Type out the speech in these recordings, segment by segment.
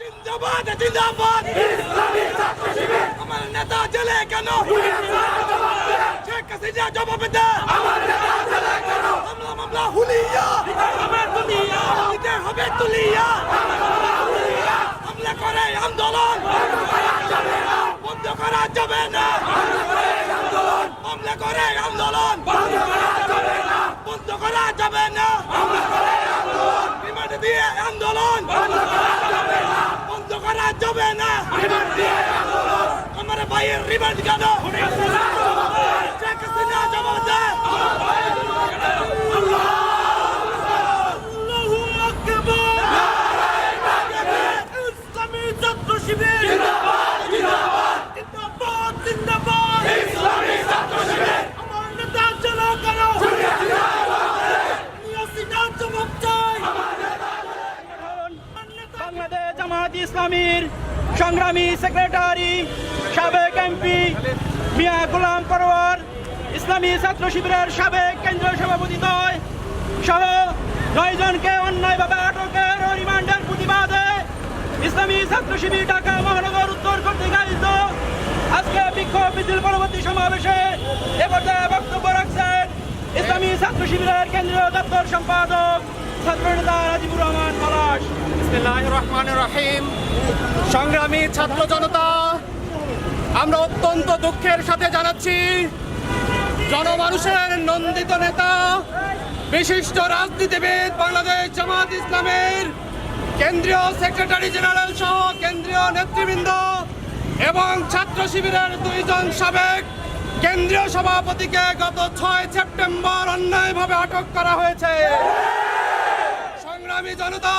জিন্দাবাদ জিন্দাবাদ। আমার নেতা জেলে কেন? শেখ হাসিনা জবাব দে। মামলা হুলিয়া। দিতে হবে তুলিয়া। হামলা করে আন্দোলন। বন্ধ করা যাবে না। হামলা করে আন্দোলন। বন্ধ করা যাবে না। রিমান্ড দিয়ে আন্দোলন। যাবে না। আমার ভাইয়ের রিমান্ড কেন? শেখ হাসিনা জবাব দে আল্লাহু আকবার ইসলামী ছাত্র শিবির জিন্দাবাদ জিন্দাবাদ আমার নেতা চলো কেন নিয়াসিনা জবাব চাই বাংলাদেশ ইসলামীর সংগ্রামী সেক্রেটারি, সাবেক এমপি মিয়া গোলাম পরোয়ার, ইসলামী ছাত্র শিবিরের সাবেক কেন্দ্রীয় সভাপতি দ্বয় সহ নয়জনকে অন্যায়ভাবে আটকের ও রিমান্ডের প্রতিবাদে ইসলামী ছাত্র শিবির ঢাকা মহানগর উত্তর কর্তৃক আয়োজিত আজকে বিক্ষোভ মিছিল পরবর্তী সমাবেশে এ পর্যায়ে বক্তব্য রাখছেন ইসলামী ছাত্র শিবিরের কেন্দ্রীয় দপ্তর সম্পাদক রাজিবুর রহমান রহমান রহিম সংগ্রামী ছাত্র জনতা, আমরা অত্যন্ত দুঃখের সাথে জানাচ্ছি, জনমানুষের নন্দিত নেতা, বিশিষ্ট রাজনীতিবিদ বাংলাদেশ জামাত ইসলামের কেন্দ্রীয় সেক্রেটারি জেনারেল সহ কেন্দ্রীয় নেতৃবৃন্দ এবং ছাত্র শিবিরের দুইজন সাবেক কেন্দ্রীয় সভাপতিকে গত ছয় সেপ্টেম্বর অন্যায়ভাবে আটক করা হয়েছে। সংগ্রামী জনতা,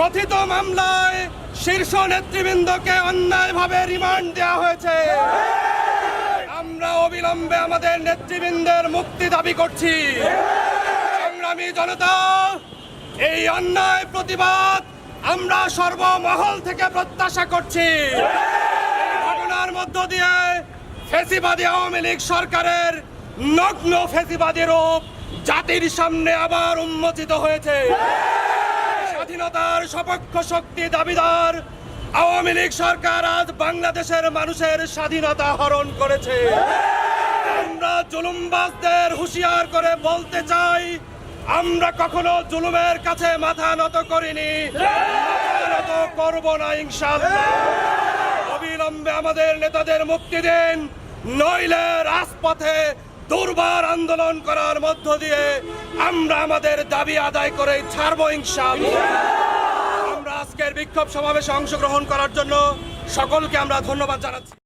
কথিত মামলায় শীর্ষ নেতৃবৃন্দকে অন্যায়ভাবে রিমান্ড দেওয়া হয়েছে। আমরা অবিলম্বে আমাদের নেতৃবৃন্দের মুক্তি দাবি করছি। সংগ্রামী জনতা, এই অন্যায় প্রতিবাদ আমরা সর্বমহল থেকে প্রত্যাশা করছি। ঘটনার মধ্য দিয়ে ফেসিবাদী আওয়ামী লীগ সরকারের নগ্ন ফেসিবাদী রূপ জাতির সামনে আবার উন্মোচিত হয়েছে। স্বাধীনতার সপক্ষ শক্তি দাবিদার আওয়ামী লীগ সরকার আজ বাংলাদেশের মানুষের স্বাধীনতা হরণ করেছে। আমরা জুলুমবাজদের হুঁশিয়ার করে বলতে চাই, আমরা কখনো জুলুমের কাছে মাথা নত করিনি। নত করব না অবিলম্বে আমাদের নেতাদের মুক্তি দিন, নইলে রাজপথে দুর্বার আন্দোলন করার মধ্য দিয়ে আমরা আমাদের দাবি আদায় করে ছাড়ব ইনশাআল্লাহ। আমরা আজকের বিক্ষোভ সমাবেশে অংশগ্রহণ করার জন্য সকলকে আমরা ধন্যবাদ জানাচ্ছি।